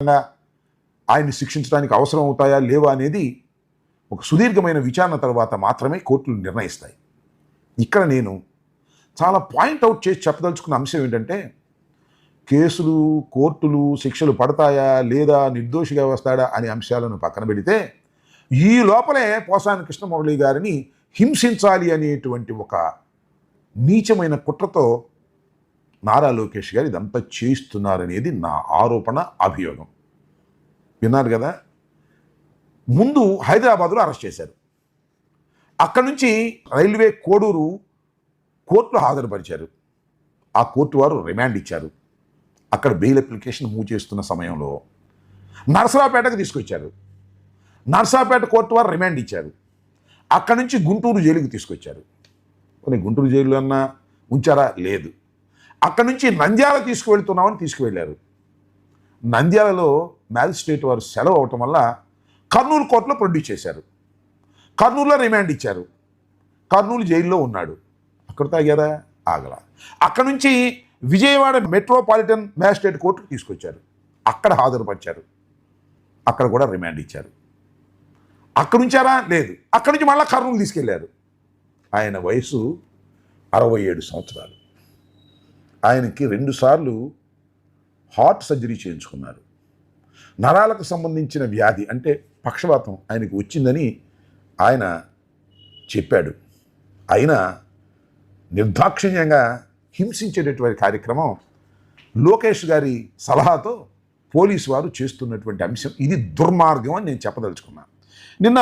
ఆయన్ని శిక్షించడానికి అవసరం అవుతాయా లేవా అనేది ఒక సుదీర్ఘమైన విచారణ తర్వాత మాత్రమే కోర్టులు నిర్ణయిస్తాయి. ఇక్కడ నేను చాలా పాయింట్అవుట్ చేసి చెప్పదలుచుకున్న అంశం ఏంటంటే కేసులు కోర్టులు శిక్షలు పడతాయా లేదా నిర్దోషిగా వస్తాడా అనే అంశాలను పక్కన పెడితే ఈ లోపలే పోసాని కృష్ణమురళి గారిని హింసించాలి అనేటువంటి ఒక నీచమైన కుట్రతో నారా లోకేష్ గారు ఇదంతా చేయిస్తున్నారనేది నా ఆరోపణ అభియోగం. విన్నారు కదా? ముందు హైదరాబాద్లో అరెస్ట్ చేశారు. అక్కడి నుంచి రైల్వే కోడూరు కోర్టులో హాజరుపరిచారు. ఆ కోర్టు వారు రిమాండ్ ఇచ్చారు. అక్కడ బెయిల్ అప్లికేషన్ మూవ్ చేస్తున్న సమయంలో నర్సరాపేటకు తీసుకొచ్చారు. నరసరావుపేట కోర్టు వారు రిమాండ్ ఇచ్చారు. అక్కడి నుంచి గుంటూరు జైలుకి తీసుకొచ్చారు. కొన్ని గుంటూరు జైలు అన్నా ఉంచారా? లేదు. అక్కడి నుంచి నంద్యాల తీసుకువెళ్తున్నామని తీసుకువెళ్ళారు. నంద్యాలలో మ్యాజిస్ట్రేట్ వారు సెలవు అవటం వల్ల కర్నూలు కోర్టులో ప్రొడ్యూస్ చేశారు. కర్నూలులో రిమాండ్ ఇచ్చారు. కర్నూలు జైల్లో ఉన్నాడు. అక్కడ తాగారా? ఆగల. అక్కడి నుంచి విజయవాడ మెట్రోపాలిటన్ మ్యాజిస్ట్రేట్ కోర్టుకు తీసుకొచ్చారు. అక్కడ హాజరుపరిచారు. అక్కడ కూడా రిమాండ్ ఇచ్చారు. అక్కడ నుంచారా లేదు. అక్కడి నుంచి మళ్ళీ కర్నూలు తీసుకెళ్ళారు. ఆయన వయసు అరవై ఏడు సంవత్సరాలు. ఆయనకి రెండుసార్లు హార్ట్ సర్జరీ చేయించుకున్నారు. నరాలకు సంబంధించిన వ్యాధి అంటే పక్షవాతం ఆయనకి వచ్చిందని ఆయన చెప్పాడు. అయినా నిర్దాక్షిణ్యంగా హింసించేటటువంటి కార్యక్రమం లోకేష్ గారి సలహాతో పోలీసు వారు చేస్తున్నటువంటి అంశం. ఇది దుర్మార్గం అని నేను చెప్పదలుచుకున్నాను నిన్న